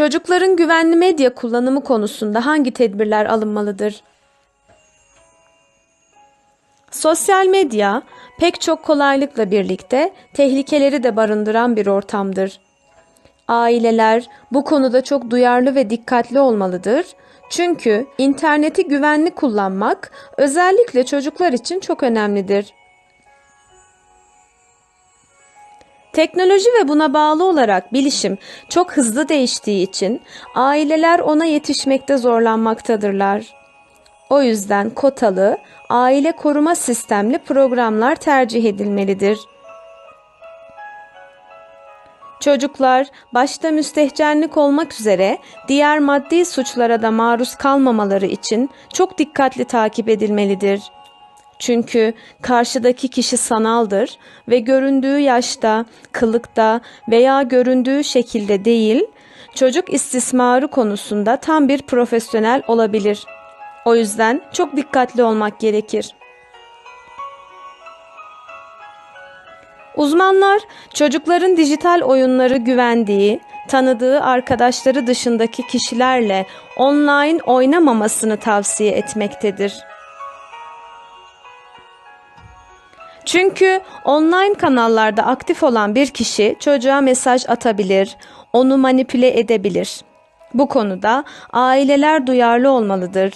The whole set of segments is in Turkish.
Çocukların güvenli medya kullanımı konusunda hangi tedbirler alınmalıdır? Sosyal medya pek çok kolaylıkla birlikte tehlikeleri de barındıran bir ortamdır. Aileler bu konuda çok duyarlı ve dikkatli olmalıdır. Çünkü interneti güvenli kullanmak özellikle çocuklar için çok önemlidir. Teknoloji ve buna bağlı olarak bilişim çok hızlı değiştiği için aileler ona yetişmekte zorlanmaktadırlar. O yüzden kotalı, aile koruma sistemli programlar tercih edilmelidir. Çocuklar başta müstehcenlik olmak üzere diğer maddi suçlara da maruz kalmamaları için çok dikkatli takip edilmelidir. Çünkü karşıdaki kişi sanaldır ve göründüğü yaşta, kılıkta veya göründüğü şekilde değil, çocuk istismarı konusunda tam bir profesyonel olabilir. O yüzden çok dikkatli olmak gerekir. Uzmanlar çocukların dijital oyunları güvendiği, tanıdığı arkadaşları dışındaki kişilerle online oynamamasını tavsiye etmektedir. Çünkü online kanallarda aktif olan bir kişi çocuğa mesaj atabilir, onu manipüle edebilir. Bu konuda aileler duyarlı olmalıdır.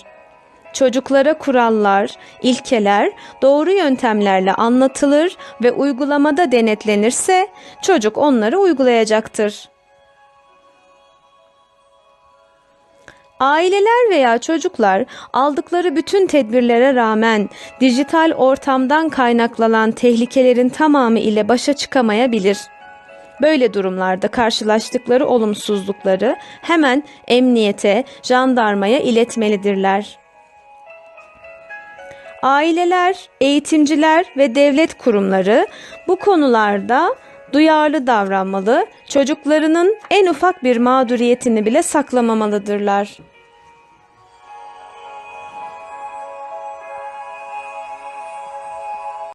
Çocuklara kurallar, ilkeler doğru yöntemlerle anlatılır ve uygulamada denetlenirse çocuk onları uygulayacaktır. Aileler veya çocuklar aldıkları bütün tedbirlere rağmen dijital ortamdan kaynaklanan tehlikelerin tamamı ile başa çıkamayabilir. Böyle durumlarda karşılaştıkları olumsuzlukları hemen emniyete, jandarmaya iletmelidirler. Aileler, eğitimciler ve devlet kurumları bu konularda duyarlı davranmalı, çocuklarının en ufak bir mağduriyetini bile saklamamalıdırlar.